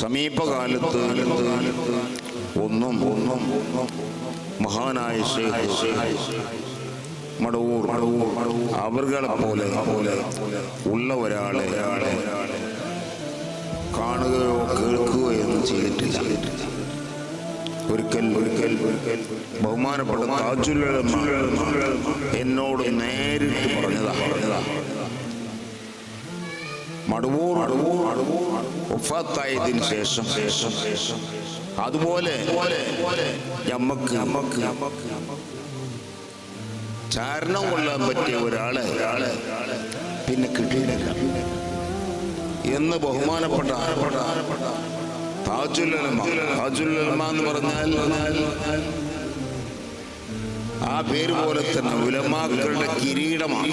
സമീപകാലത്ത് ഒന്നും ഒന്നും മഹാനായ മടവൂർ അവർകളെ പോലെ ഉള്ള ഒരാളെ കാണുകയോ കേൾക്കുകയോ എന്ന് ചെയ്തിട്ടില്ല. ഒരിക്കൽ ഒരിക്കൽ ബഹുമാനപ്പെട്ട എന്നോട് നേരിട്ട് പറഞ്ഞതാ പറഞ്ഞതാ. മടവൂർ ഒഫാത്തായതിനു ശേഷം. ശേഷം ശേഷം അതുപോലെ നമുക്ക് നമുക്ക് ചാരണം കൊള്ളാൻ പറ്റിയ ഒരാളെ പിന്നെ കിട്ടിയില്ല. എന്ന് ബഹുമാനപ്പെട്ട താജുൽ ഉലമ എന്ന് പറഞ്ഞാൽ ആ പേര് പോലെ തന്നെ ഉലമാക്കളുടെ കിരീടമാണ്.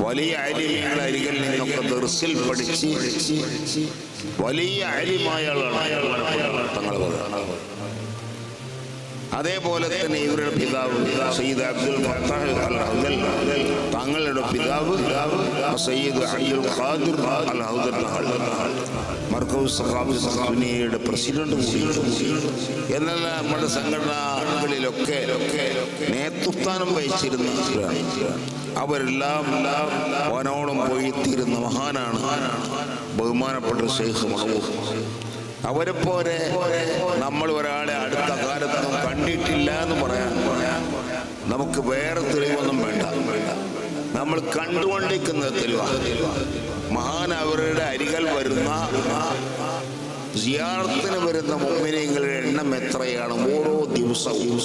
വലിയ അരിമയുടെ അരികിൽ നിന്നൊക്കെ ദർസിൽ പഠിച്ച് വലിയ അരിമായ ആളാണ് തങ്ങൾ അതേപോലെ തന്നെ ഇവരുടെ പിതാവ് സയ്യിദ് അബ്ദുൽ ഫത്താഹ് അൽ ഹൗദൽ തങ്ങളുടെ പിതാവ് സയ്യിദ് അബ്ദുൽ ഖാദിർ പ്രസിഡന്റ് എന്നാൽ നമ്മുടെ സംഘടനകളിലൊക്കെ നേതൃസ്ഥാനം വഹിച്ചിരുന്ന അവരെല്ലാം വനോളം പോയിത്തീരുന്ന മഹാനാണ് ബഹുമാനപ്പെട്ട ഷെയ്ഖ് മണവൂർ അവരെ പോലെ നമ്മൾ ഒരാളെ അടുത്ത കാലത്തൊന്നും കണ്ടിട്ടില്ല എന്ന് പറയാൻ നമുക്ക് വേറെ തെളിവൊന്നും വേണ്ട. നമ്മൾ കണ്ടുകൊണ്ടിരിക്കുന്ന മഹാനവരുടെ മഹാൻ അവരുടെ അരികൾ വരുന്ന സിയാർത്തിന് വരുന്ന മുമ്മിനങ്ങളുടെ എണ്ണം എത്രയാണ്? ഓരോ ദിവസവും.